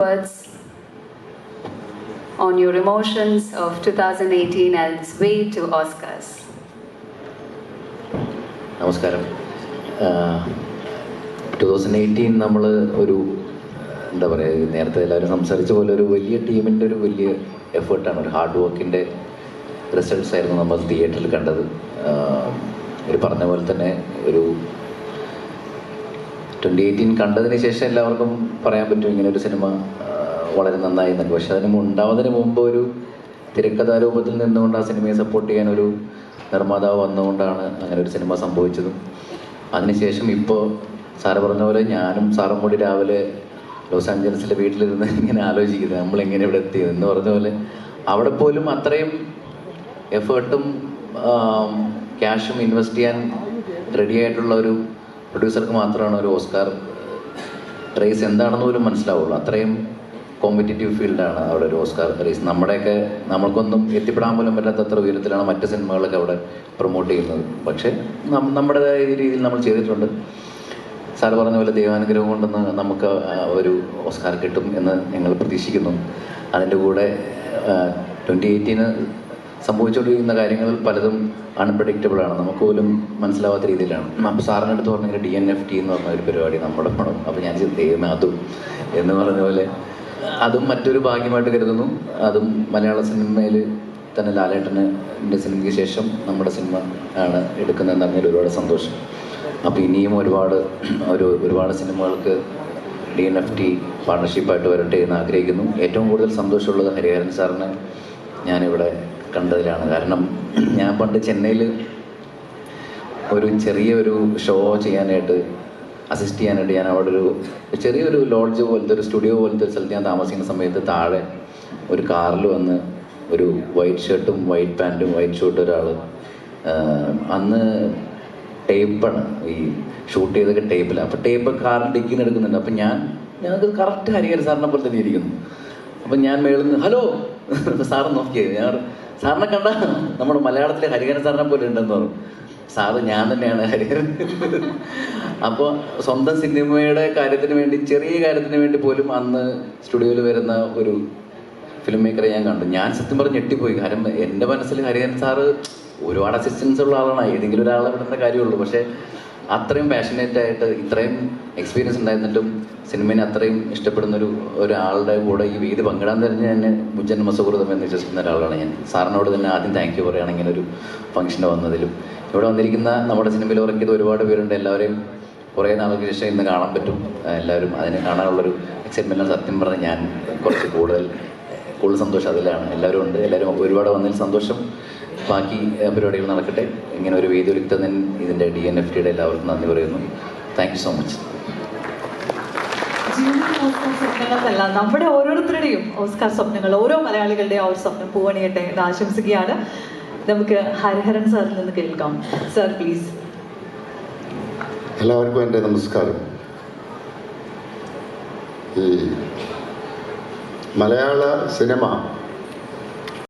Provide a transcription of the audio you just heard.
words on your emotions of 2018 and its way to Oscars. നമസ്കാരം two thousand eighteen നമ്മൾ ഒരു എന്താ പറയുക നേരത്തെ എല്ലാവരും സംസാരിച്ച പോലെ ഒരു വലിയ ടീമിന്റെ ഒരു വലിയ എഫേർട്ടാണ് ഒരു ഹാർഡ് വർക്കിന്റെ റിസൾട്ട്സ് ആയിരുന്നു നമ്മൾ തിയേറ്ററിൽ കണ്ടത് ഒരു പറഞ്ഞ പോലെ തന്നെ ഒരു ട്വന്റി എയ്റ്റീൻ കണ്ടതിന് ശേഷം എല്ലാവർക്കും പറയാൻ പറ്റും ഇങ്ങനെ ഒരു സിനിമ വളരെ നന്നായി എന്നൊക്കെ. പക്ഷെ അതിന് ഉണ്ടാവുന്നതിന് മുമ്പ് ഒരു തിരക്കഥാരൂപത്തിൽ നിന്നുകൊണ്ട് ആ സിനിമയെ സപ്പോർട്ട് ചെയ്യാൻ ഒരു നിർമ്മാതാവ് വന്നുകൊണ്ടാണ് അങ്ങനെ ഒരു സിനിമ സംഭവിച്ചതും. അതിനുശേഷം ഇപ്പോൾ സാറ് പറഞ്ഞ പോലെ ഞാനും സാറും കൂടി രാവിലെ ലോസ് ആഞ്ചലസിലെ വീട്ടിലിരുന്ന് ഇങ്ങനെ ആലോചിക്കുന്നത് നമ്മളെങ്ങനെ ഇവിടെ എത്തിയത് എന്ന് പറഞ്ഞ പോലെ അവിടെ പോലും അത്രയും എഫേർട്ടും ക്യാഷും ഇൻവെസ്റ്റ് ചെയ്യാൻ റെഡി ആയിട്ടുള്ള ഒരു പ്രൊഡ്യൂസർക്ക് മാത്രമാണ് ഒരു ഓസ്കാർ റേസ് എന്താണെന്ന് പോലും മനസ്സിലാവുള്ളൂ. അത്രയും കോമ്പറ്റീറ്റീവ് ഫീൽഡാണ് അവിടെ ഒരു ഓസ്കാർ റേസ് നമ്മുടെയൊക്കെ നമ്മൾക്കൊന്നും എത്തിപ്പെടാൻ പോലും പറ്റാത്തത്ര ഉയരത്തിലാണ് മറ്റ് സിനിമകളൊക്കെ അവിടെ പ്രൊമോട്ട് ചെയ്യുന്നത്. പക്ഷേ നമ്മുടേതായ രീതിയിൽ നമ്മൾ ചെയ്തിട്ടുണ്ട്. സാർ പറഞ്ഞ പോലെ ദൈവാനുഗ്രഹം കൊണ്ടെന്ന് നമുക്ക് ഒരു ഓസ്കാർ കിട്ടും എന്ന് ഞങ്ങൾ പ്രതീക്ഷിക്കുന്നു. അതിന്റെ കൂടെ ട്വന്റി എയ്റ്റീന് സംഭവിച്ചുകൊണ്ടിരിക്കുന്ന കാര്യങ്ങൾ പലതും അൺപ്രഡിക്റ്റബിൾ ആണ്. നമുക്ക് പോലും മനസ്സിലാവാത്ത രീതിയിലാണ്. അപ്പോൾ സാറിന്റെ അടുത്ത് പറഞ്ഞ ഡി എൻ എഫ് ടി എന്ന് പറഞ്ഞ ഒരു പരിപാടി നമ്മുടെ പണം. അപ്പോൾ ഞാൻ ദൈവമേ അതും എന്ന് പറഞ്ഞ പോലെ അതും മറ്റൊരു ഭാഗ്യമായിട്ട് കരുതുന്നു. അതും മലയാള സിനിമയിൽ തന്നെ ലാലേട്ടന്റെ സിനിമയ്ക്ക് ശേഷം നമ്മുടെ സിനിമ ആണ് എടുക്കുന്നതെന്ന് പറഞ്ഞാൽ ഒരുപാട് സന്തോഷം. അപ്പോൾ ഇനിയും ഒരുപാട് ഒരു ഒരുപാട് സിനിമകൾക്ക് ഡി എൻ എഫ് ടി പാർട്ണർഷിപ്പായിട്ട് വരട്ടെ എന്ന് ആഗ്രഹിക്കുന്നു. ഏറ്റവും കൂടുതൽ സന്തോഷമുള്ളത് ഹരിഹരൻ സാറിനെ ഞാനിവിടെ കണ്ടതിലാണ്. കാരണം ഞാൻ പണ്ട് ചെന്നൈയിൽ ഒരു ചെറിയൊരു ഷോ ചെയ്യാനായിട്ട് അസിസ്റ്റ് ചെയ്യാനായിട്ട് ഞാൻ അവിടെ ഒരു ചെറിയൊരു ലോഡ്ജ് പോലത്തെ ഒരു സ്റ്റുഡിയോ പോലത്തെ ഒരു സ്ഥലത്ത് ഞാൻ താമസിക്കുന്ന സമയത്ത് താഴെ ഒരു കാറിൽ വന്ന് ഒരു വൈറ്റ് ഷർട്ടും വൈറ്റ് പാന്റും വൈറ്റ് ഷൂട്ടും ഒരാൾ അന്ന് ടേപ്പാണ് ഈ ഷൂട്ട് ചെയ്തൊക്കെ ടേപ്പിലാണ് അപ്പോൾ ടേപ്പ് കാറിൽ ഡിക്കിന്ന് എടുക്കുന്നുണ്ട്. അപ്പം ഞാൻ ഞങ്ങൾക്ക് കറക്റ്റ് ഹരിഹര സാറിനെ പോലെ തന്നെ ഇരിക്കുന്നു. അപ്പം ഞാൻ മേളിൽ നിന്ന് ഹലോ സാറ് നോക്കിയത് ഞാൻ സാറിനെ കണ്ട നമ്മുടെ മലയാളത്തിലെ ഹരിഹരൻ സാറിനെ പോലെ ഉണ്ടെന്ന് പറഞ്ഞു സാറ് ഞാൻ തന്നെയാണ് ഹരിഹരൻ. അപ്പോൾ സ്വന്തം സിനിമയുടെ കാര്യത്തിന് വേണ്ടി ചെറിയ കാര്യത്തിന് വേണ്ടി പോലും അന്ന് സ്റ്റുഡിയോയിൽ വരുന്ന ഒരു ഫിലിം മേക്കറെ ഞാൻ കണ്ടു. ഞാൻ സത്യം പറഞ്ഞ് ഞെട്ടിപ്പോയി. കാരണം എന്റെ മനസ്സിൽ ഹരിഹരൻ സാറ് ഒരുപാട് അസിസ്റ്റൻസ് ഉള്ള ആളാണ്. ഏതെങ്കിലും ഒരാളെ വിടേണ്ട കാര്യമുള്ളൂ. പക്ഷേ അത്രയും പാഷനേറ്റ് ആയിട്ട് ഇത്രയും എക്സ്പീരിയൻസ് ഉണ്ടായിരുന്നിട്ടും സിനിമയെ അത്രയും ഇഷ്ടപ്പെടുന്ന ഒരു ഒരാളുടെ കൂടെ ഈ വീട് പങ്കിടാൻ തന്നെ തന്നെ ബുജൻ സുഹൃതം എന്ന് വിശ്വസിക്കുന്ന ഒരാളാണ് ഞാൻ. സാറിനോട് തന്നെ ആദ്യം താങ്ക് യു പറയുകയാണ് ഇങ്ങനെ ഒരു ഫംഗ്ഷന് വന്നതിലും. ഇവിടെ വന്നിരിക്കുന്ന നമ്മുടെ സിനിമയിൽ വർക്ക് ചെയ്ത ഒരുപാട് പേരുണ്ട്. എല്ലാവരെയും കുറേ നാൾക്ക് ശേഷം ഇന്ന് കാണാൻ പറ്റും. എല്ലാവരും അതിനെ കാണാനുള്ളൊരു എക്സൈറ്റ്മെന്റാണ് സത്യം പറഞ്ഞാൽ ഞാൻ കുറച്ച് കൂടുതൽ കൂടുതൽ സന്തോഷം അതിലാണ്. എല്ലാവരും ഉണ്ട്. എല്ലാവരും ഒരുപാട് വന്നതിൽ സന്തോഷം. ബാക്കി പരിപാടികൾ നടക്കട്ടെ. ഇങ്ങനെ ഒരു വേദി ഒരുക്കുന്നതിന് ഇതിന്റെ ഡി എൻ എഫ് ടിയുടെ എല്ലാവർക്കും നന്ദി പറയുന്നു. താങ്ക് യു സോ മച്ച് സ്വപ്നങ്ങൾക്കല്ല നമ്മുടെ ഓരോരുത്തരുടെയും ഓസ്കാർ സ്വപ്നങ്ങൾ ഓരോ മലയാളികളുടെയും ആ ഒരു സ്വപ്നം പൂവണിയട്ടെ എന്ന് ആശംസിക്കുകയാണ്. നമുക്ക് ഹരിഹരൻ സാറിൽ നിന്ന് കേൾക്കാം. സാർ പ്ലീസ് എല്ലാവർക്കും എന്റെ നമസ്കാരം. ഈ മലയാള സിനിമ